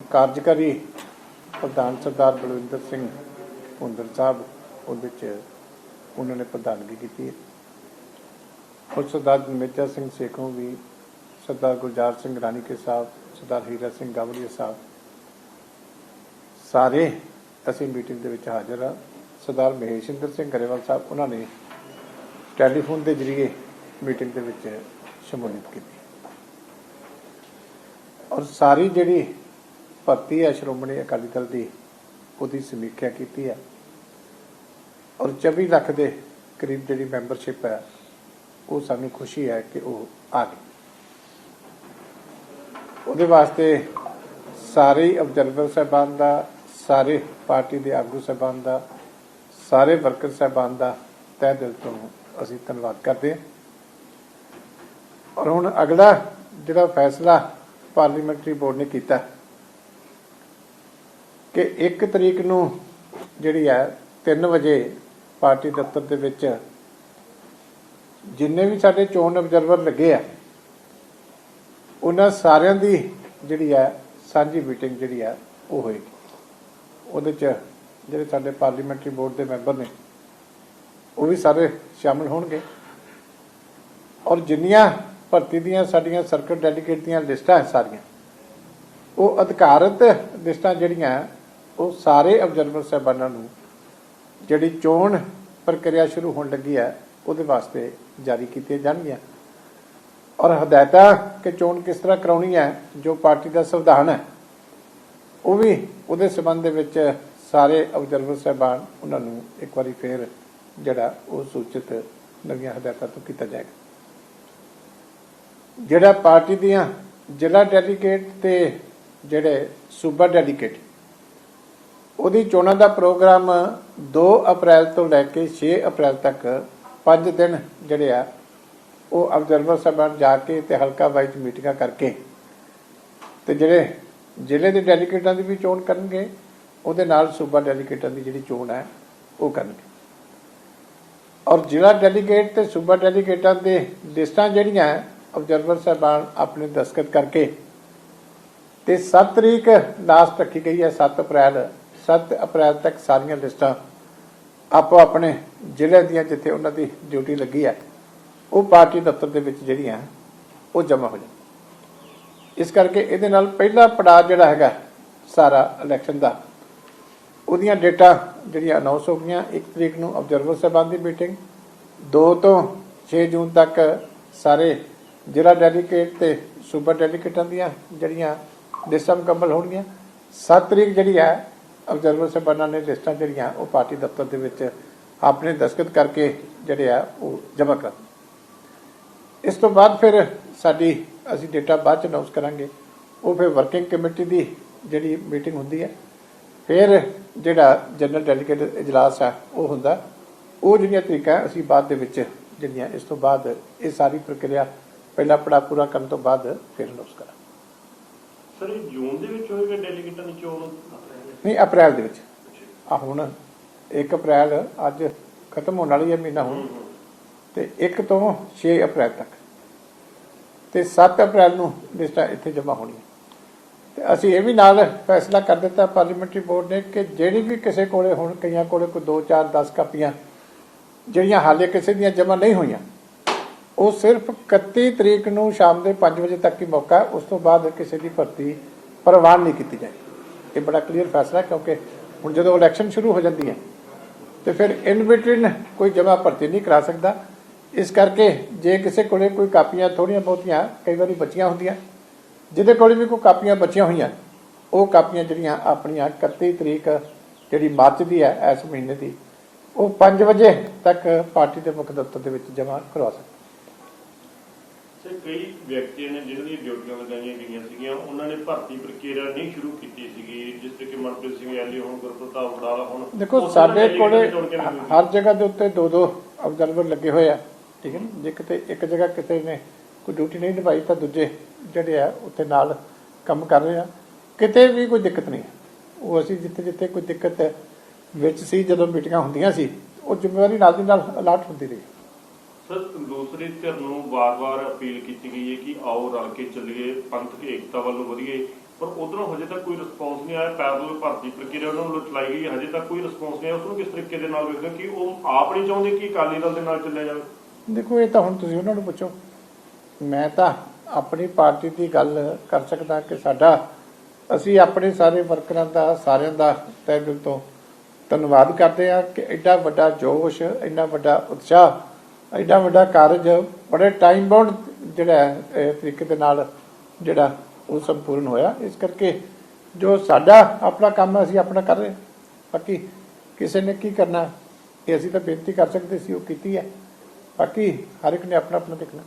ਕਾਰਜਕਾਰੀ ਪ੍ਰਧਾਨ ਸਰਦਾਰ ਬਲਵਿੰਦਰ ਸਿੰਘ ਹੁੰਦਰ ਸਾਹਿਬ, ਉਹਦੇ ਚ ਉਹਨਾਂ ਨੇ ਪ੍ਰਧਾਨਗੀ ਕੀਤੀ ਹੈ। ਔਰ ਸਰਦਾਰ ਮੇਜਾ ਸਿੰਘ ਸੇਖੋਂ ਵੀ, ਸਰਦਾਰ ਗੁਲਜ਼ਾਰ ਸਿੰਘ ਰਾਣੀਕੇ ਸਾਹਿਬ, ਸਰਦਾਰ ਹੀਰਾ ਸਿੰਘ ਗਾਵੜੀਆ ਸਾਹਿਬ, ਸਾਰੇ ਅਸੀਂ ਮੀਟਿੰਗ ਦੇ ਵਿੱਚ ਹਾਜ਼ਰ ਹਾਂ। ਸਰਦਾਰ ਮਹੇਸ਼ਿੰਦਰ ਸਿੰਘ ਗਰੇਵਾਲ ਸਾਹਿਬ, ਉਹਨਾਂ ਨੇ ਟੈਲੀਫੋਨ ਦੇ ਜ਼ਰੀਏ ਮੀਟਿੰਗ ਦੇ ਵਿੱਚ ਸ਼ਮੂਲੀਅਤ ਕੀਤੀ। ਔਰ ਸਾਰੀ ਜਿਹੜੀ ਭਰਤੀ ਹੈ, ਸ਼੍ਰੋਮਣੀ ਅਕਾਲੀ ਦਲ ਦੀ, ਉਹਦੀ ਸਮੀਖਿਆ ਕੀਤੀ ਹੈ। ਔਰ 24 ਲੱਖ ਦੇ ਕਰੀਬ ਜਿਹੜੀ ਮੈਂਬਰਸ਼ਿਪ ਹੈ, ਉਹ ਸਾਨੂੰ ਖੁਸ਼ੀ ਹੈ ਕਿ ਉਹ ਆ ਗਈ। ਉਹਦੇ ਵਾਸਤੇ ਸਾਰੇ ਅਬਜ਼ਰਵਰ ਸਾਹਿਬਾਨ ਦਾ, ਸਾਰੇ ਪਾਰਟੀ ਦੇ ਆਗੂ ਸਾਹਿਬਾਨ ਦਾ, ਸਾਰੇ ਵਰਕਰ ਸਾਹਿਬਾਨ ਦਾ ਤਹਿ ਦਿਲ ਤੋਂ ਅਸੀਂ ਧੰਨਵਾਦ ਕਰਦੇ ਹਾਂ। ਔਰ ਹੁਣ ਅਗਲਾ ਜਿਹੜਾ ਫੈਸਲਾ ਪਾਰਲੀਮੈਂਟਰੀ ਬੋਰਡ ਨੇ ਕੀਤਾ ਕਿ 1 ਤਰੀਕ ਨੂੰ ਜਿਹੜੀ ਹੈ 3 ਵਜੇ ਪਾਰਟੀ ਦਫ਼ਤਰ ਦੇ ਵਿੱਚ ਜਿੰਨੇ ਵੀ ਸਾਡੇ ਚੋਣ ਅਬਜ਼ਰਵਰ ਲੱਗੇ ਆ, ਉਹਨਾਂ ਸਾਰਿਆਂ ਦੀ ਜਿਹੜੀ ਹੈ ਸਾਂਝੀ ਮੀਟਿੰਗ ਜਿਹੜੀ ਹੈ ਉਹ ਹੋਏਗੀ। ਉਹਦੇ ਚ ਜਿਹੜੇ ਸਾਡੇ ਪਾਰਲੀਮੈਂਟਰੀ ਬੋਰਡ ਦੇ ਮੈਂਬਰ ਨੇ, ਉਹ ਵੀ ਸਾਰੇ ਸ਼ਾਮਲ ਹੋਣਗੇ। ਔਰ ਜਿੰਨੀਆਂ ਭਰਤੀ ਦੀਆਂ ਸਾਡੀਆਂ ਸਰਕਟ ਡੈਡੀਕੇਟ ਦੀਆਂ ਲਿਸਟਾਂ ਹੈ ਸਾਰੀਆਂ, ਉਹ ਅਧਿਕਾਰਤ ਲਿਸਟਾਂ ਜਿਹੜੀਆਂ ਉਹ ਸਾਰੇ ਅਬਜ਼ਰਵਰ ਸਾਹਿਬਾਨਾਂ ਨੂੰ ਜਿਹੜੀ ਚੋਣ ਪ੍ਰਕਿਰਿਆ ਸ਼ੁਰੂ ਹੋਣ ਲੱਗੀ ਹੈ, ਉਹਦੇ ਵਾਸਤੇ ਜਾਰੀ ਕੀਤੀਆਂ ਜਾਣਗੀਆਂ। ਔਰ ਹਦਾਇਤਾਂ ਕਿ ਚੋਣ ਕਿਸ ਤਰ੍ਹਾਂ ਕਰਾਉਣੀ ਹੈ, ਜੋ ਪਾਰਟੀ ਦਾ ਸੰਵਿਧਾਨ ਹੈ, ਉਹ ਵੀ ਉਹਦੇ ਸੰਬੰਧ ਦੇ ਵਿੱਚ ਸਾਰੇ ਅਬਜ਼ਰਵਰ ਸਾਹਿਬਾਨ ਉਹਨਾਂ ਨੂੰ ਇੱਕ ਵਾਰੀ ਫੇਰ ਜਿਹੜਾ ਉਹ ਸੂਚਿਤ ਨਵੀਆਂ ਹਦਾਇਤਾਂ ਤੋਂ ਕੀਤਾ ਜਾਏਗਾ। ਜਿਹੜਾ ਪਾਰਟੀ ਦੀਆਂ ਜ਼ਿਲ੍ਹਾ ਡੈਲੀਗੇਟ ਤੇ ਜਿਹੜੇ ਸੂਬਾ ਡੈਲੀਗੇਟ ਉਹਦੀ ਚੋਣਾਂ ਦਾ ਪ੍ਰੋਗਰਾਮ 2 ਅਪ੍ਰੈਲ ਤੋਂ ਲੈ ਕੇ 6 ਅਪ੍ਰੈਲ ਤੱਕ 5 ਦਿਨ ਜਿਹੜੇ ਆ, ਉਹ ਅਬਜ਼ਰਵਰ ਸਾਹਿਬਾਨ ਜਾ ਕੇ ਤੇ ਹਲਕਾ ਵਾਈਜ਼ ਮੀਟਿੰਗਾਂ ਕਰਕੇ ਤੇ ਜਿਹੜੇ ਜ਼ਿਲ੍ਹੇ ਦੇ ਡੈਲੀਗੇਟਾਂ ਦੀ ਵੀ ਚੋਣ ਕਰਨਗੇ, ਉਹਦੇ ਨਾਲ ਸੂਬਾ ਡੈਲੀਗੇਟਾਂ ਦੀ ਜਿਹੜੀ ਚੋਣ ਹੈ, ਉਹ ਕਰਨਗੇ। ਔਰ ਜ਼ਿਲ੍ਹਾ ਡੈਲੀਗੇਟ ਤੇ ਸੂਬਾ ਡੈਲੀਗੇਟਾਂ ਦੇ ਲਿਸਟਾਂ ਜਿਹੜੀਆਂ ਅਬਜ਼ਰਵਰ ਸਾਹਿਬਾਨ ਆਪਣੇ ਦਸਤਖਤ ਕਰਕੇ ਤੇ 7 ਤਰੀਕ ਲਾਸਟ ਰੱਖੀ ਗਈ ਹੈ 7 ਅਪ੍ਰੈਲ 7 ਅਪ੍ਰੈਲ ਤੱਕ ਸਾਰੀਆਂ ਲਿਸਟਾਂ ਆਪੋ ਆਪਣੇ ਜ਼ਿਲ੍ਹੇ ਦੀਆਂ ਜਿੱਥੇ ਉਹਨਾਂ ਦੀ ਡਿਊਟੀ ਲੱਗੀ ਹੈ, ਉਹ ਪਾਰਟੀ ਦਫ਼ਤਰ ਦੇ ਵਿੱਚ ਜਿਹੜੀਆਂ, ਉਹ ਜਮ੍ਹਾਂ ਹੋ ਜਾਣ। ਇਸ ਕਰਕੇ ਇਹਦੇ ਨਾਲ ਪਹਿਲਾ ਪੜਾਅ ਜਿਹੜਾ ਹੈਗਾ ਸਾਰਾ ਇਲੈਕਸ਼ਨ ਦਾ, ਉਹਦੀਆਂ ਡੇਟਾ ਜਿਹੜੀਆਂ ਅਨਾਉਂਸ ਹੋ ਗਈਆਂ 1 ਤਰੀਕ ਨੂੰ ਅਬਜ਼ਰਵਰ ਸਾਹਿਬਾਨ ਦੀ ਮੀਟਿੰਗ 2 ਤੋਂ 6 ਜੂਨ ਤੱਕ ਸਾਰੇ ਜ਼ਿਲ੍ਹਾ ਡੈਲੀਗੇਟ ਤੇ ਸੂਬਾ ਡੈਲੀਗੇਟਾਂ ਦੀਆਂ ਜਿਹੜੀਆਂ ਲਿਸਟਾਂ ਮੁਕੰਮਲ ਹੋਣਗੀਆਂ 7 ਤਰੀਕ ਜਿਹੜੀ ਹੈ ਅਬਜ਼ਰਵਰ ਸਾਹਿਬਾਨਾਂ ਨੇ ਲਿਸਟਾਂ ਜਿਹੜੀਆਂ, ਉਹ ਪਾਰਟੀ ਦਫ਼ਤਰ ਦੇ ਵਿੱਚ ਆਪਣੇ ਦਸਤਖਤ ਕਰਕੇ ਜਿਹੜੇ ਆ, ਉਹ ਜਮ੍ਹਾਂ ਕਰ ਇਸ ਤੋਂ ਬਾਅਦ ਫਿਰ ਸਾਡੀ, ਅਸੀਂ ਡੇਟਾ ਬਾਅਦ ਚ ਅਨਾਉਂਸ ਕਰਾਂਗੇ। ਉਹ ਫਿਰ ਵਰਕਿੰਗ ਕਮੇਟੀ ਦੀ ਜਿਹੜੀ ਮੀਟਿੰਗ ਹੁੰਦੀ ਹੈ, ਫਿਰ ਜਿਹੜਾ ਜਨਰਲ ਡੈਲੀਗੇਟ ਇਜਲਾਸ ਹੈ ਉਹ ਹੁੰਦਾ। ਉਹ ਜਿਹੜੀਆਂ ਤਰੀਕਾ ਅਸੀਂ ਬਾਅਦ ਦੇ ਵਿੱਚ ਜਿਹੜੀਆਂ, ਇਸ ਤੋਂ ਬਾਅਦ ਇਹ ਸਾਰੀ ਪ੍ਰਕਿਰਿਆ ਪਹਿਲਾ ਪੜਾ ਪੂਰਾ ਕਰਨ ਤੋਂ ਬਾਅਦ ਫਿਰ ਅਨਾਉਂਸ ਕਰਾਂਗੇ। ਸਰ ਜੂਨ ਦੇ ਵਿੱਚ ਹੋਏਗਾ ਡੈਲੀਗੇਟਾਂ ਦੀ ਚੋਣ ਨਹੀਂ, ਅਪ੍ਰੈਲ ਦੇ ਵਿੱਚ। ਆ ਹੁਣ 1 ਅਪ੍ਰੈਲ ਅੱਜ ਖਤਮ ਹੋਣ ਵਾਲੀ ਹੈ, ਮਹੀਨਾ ਹੁਣ। ਤੇ 1 ਤੋਂ 6 ਅਪ੍ਰੈਲ ਤੱਕ। ਤੇ 7 ਅਪ੍ਰੈਲ ਨੂੰ ਲਿਸਟਾਂ ਇੱਥੇ ਜਮ੍ਹਾਂ ਹੋਣੀਆਂ। ਤੇ ਅਸੀਂ ਇਹ ਵੀ ਨਾਲ ਫੈਸਲਾ ਕਰ ਦਿੱਤਾ ਪਾਰਲੀਮੈਂਟਰੀ ਬੋਰਡ ਨੇ ਕਿ ਜਿਹੜੀ ਵੀ ਕਿਸੇ ਕੋਲੇ ਹੁਣ ਕਈਆਂ ਕੋਲੇ ਕੋਈ 2 4 10 ਕਾਪੀਆਂ ਜਿਹੜੀਆਂ ਹਾਲੇ ਕਿਸੇ ਦੀਆਂ ਜਮ੍ਹਾਂ ਨਹੀਂ ਹੋਈਆਂ, ਉਹ ਸਿਰਫ 31 ਤਰੀਕ ਨੂੰ ਸ਼ਾਮ ਦੇ 5 ਵਜੇ ਤੱਕ ਹੀ ਮੌਕਾ ਉਸ ਤੋਂ ਬਾਅਦ ਕਿਸੇ ਦੀ ਭਰਤੀ ਪ੍ਰਵਾਨ ਨਹੀਂ ਕੀਤੀ ਜਾਏਗੀ। ਇਹ ਬੜਾ ਕਲੀਅਰ ਫੈਸਲਾ ਕਿਉਂਕਿ ਹੁਣ ਜਦੋਂ ਇਲੈਕਸ਼ਨ ਸ਼ੁਰੂ ਹੋ ਜਾਂਦੀ ਹੈ, ਤੇ ਫਿਰ ਇਨ ਬਿਟਵੀਨ ਕੋਈ ਜਮ੍ਹਾਂ ਭਰਤੀ ਨਹੀਂ ਕਰਾ ਸਕਦਾ। ਇਸ ਕਰਕੇ ਜੇ ਕਿਸੇ ਕੋਲੇ ਕੋਈ ਕਾਪੀਆਂ ਥੋੜੀਆਂ ਬਹੁਤੀਆਂ, ਕਈ ਵਾਰੀ ਬਚੀਆਂ ਹੁੰਦੀਆਂ, ਜਿਹਦੇ ਕੋਲੇ ਵੀ ਕੋਈ ਕਾਪੀਆਂ ਬਚੀਆਂ ਹੋਈਆਂ, ਉਹ ਕਾਪੀਆਂ ਜਿਹੜੀਆਂ ਆਪਣੀਆਂ 31 ਤਰੀਕ ਜਿਹੜੀ ਮਾਰਚ ਦੀ ਹੈ, ਇਸ ਮਹੀਨੇ ਦੀ, ਉਹ 5 ਵਜੇ ਤੱਕ ਪਾਰਟੀ ਦੇ ਮੁੱਖ ਦਫ਼ਤਰ ਦੇ ਵਿੱਚ ਜਮ੍ਹਾਂ ਕਰਵਾ ਸਕਦੇ। ਸਰ ਕਈ ਵਿਅਕਤੀਆਂ ਨੇ ਜਿਹਨਾਂ ਦੀਆਂ ਡਿਊਟੀਆਂ ਲਗਾਈਆਂ ਗਈਆਂ ਸੀਗੀਆਂ ਉਹਨਾਂ ਨੇ ਭਰਤੀ ਪ੍ਰਕਿਰਿਆ ਨਹੀਂ ਸ਼ੁਰੂ ਕੀਤੀ ਸੀਗੀ ਜਿਸ ਤਰ੍ਹਾਂ ਕਿ ਮਨਪ੍ਰੀਤ ਸਿੰਘ ਐਲੀ ਹੁਣ ਗੁਰਪ੍ਰਤਾਪ ਵਡਾਲਾ ਹੁਣ ਦੇਖੋ ਸਾਡੇ ਕੋਲੇ? ਹਰ ਜਗ੍ਹਾ ਦੇ ਉੱਤੇ ਦੋ ਦੋ ਅਬਜ਼ਰਵਰ ਲੱਗੇ ਹੋਏ ਆ ਠੀਕ ਹੈ ਜੇ ਕਿਤੇ ਇੱਕ ਜਗ੍ਹਾ ਕਿਸੇ ਨੇ ਕੋਈ ਡਿਊਟੀ ਨਹੀਂ ਨਿਭਾਈ ਤਾਂ ਦੂਜੇ ਜਿਹੜੇ ਆ ਉੱਥੇ ਨਾਲ ਕੰਮ ਕਰ ਰਹੇ ਆ ਕਿਤੇ ਵੀ ਕੋਈ ਦਿੱਕਤ ਨਹੀਂ। ਉਹ ਅਸੀਂ ਜਿੱਥੇ ਜਿੱਥੇ ਕੋਈ ਦਿੱਕਤ ਵਿੱਚ ਸੀ ਜਦੋਂ ਮੀਟਿੰਗਾਂ ਹੁੰਦੀਆਂ ਸੀ ਉਹ ਜ਼ਿੰਮੇਵਾਰੀ ਨਾਲ ਦੀ ਨਾਲ ਅਲਾਟ ਹੁੰਦੀ ਰਹੀ ਸਰ, ਦੂਸਰੀ ਧਿਰ ਨੂੰ ਵਾਰ-ਵਾਰ ਅਪੀਲ ਕੀਤੀ ਗਈ ਹੈ ਕਿ ਆਓ ਰਲ ਕੇ ਚੱਲੀਏ ਪੰਥਕ ਏਕਤਾ ਵੱਲ ਵਧੀਏ। ਪਰ ਉਧਰੋਂ ਹਜੇ ਤੱਕ ਕੋਈ ਰਿਸਪੌਂਸ ਨਹੀਂ ਆਇਆ। ਪੈਰਲਲ ਭਰਤੀ ਪ੍ਰਕਿਰਿਆ ਉਹਨਾਂ ਵੱਲੋਂ ਚਲਾਈ ਗਈ ਹਜੇ ਤੱਕ ਕੋਈ ਰਿਸਪੌਂਸ ਨਹੀਂ ਆਇਆ। ਉਸ ਨੂੰ ਕਿਸ ਤਰੀਕੇ ਦੇ ਨਾਲ ਵੇਖਦੇ ਕਿ ਉਹ ਆਪ ਨਹੀਂ ਚਾਹੁੰਦੇ ਕਿ ਅਕਾਲੀ ਦਲ ਦੇ ਨਾਲ ਚੱਲਿਆ ਜਾਵੇ? ਦੇਖੋ, ਇਹ ਤਾਂ ਹੁਣ ਤੁਸੀਂ ਉਹਨਾਂ ਨੂੰ ਪੁੱਛੋ। ਮੈਂ ਤਾਂ ਆਪਣੀ ਪਾਰਟੀ ਦੀ ਗੱਲ ਕਰ ਸਕਦਾ ਕਿ ਸਾਡਾ, ਅਸੀਂ ਆਪਣੇ ਸਾਰੇ ਵਰਕਰਾਂ ਦਾ, ਸਾਰਿਆਂ ਦਾ ਤਹਿ ਦਿਲ ਤੋਂ ਧੰਨਵਾਦ ਕਰਦੇ ਆ ਕਿ ਐਡਾ ਵੱਡਾ ਜੋਸ਼, ਇੰਨਾ ਵੱਡਾ ਉਤਸ਼ਾਹ ਐਡਾ ਵੱਡਾ ਕਾਰਜ ਬੜੇ ਟਾਈਮ ਬਾਉਂਡ ਜਿਹੜਾ ਤਰੀਕੇ ਦੇ ਨਾਲ ਜਿਹੜਾ ਉਹ ਸੰਪੂਰਨ ਹੋਇਆ। ਇਸ ਕਰਕੇ ਜੋ ਸਾਡਾ ਆਪਣਾ ਕੰਮ ਅਸੀਂ ਆਪਣਾ ਕਰ ਰਹੇ ਬਾਕੀ ਕਿਸੇ ਨੇ ਕੀ ਕਰਨਾ, ਇਹ ਅਸੀਂ ਤਾਂ ਬੇਨਤੀ ਕਰ ਸਕਦੇ ਸੀ, ਉਹ ਕੀਤੀ ਹੈ। ਬਾਕੀ ਹਰ ਇੱਕ ਨੇ ਆਪਣਾ ਆਪਣਾ ਦੇਖਣਾ।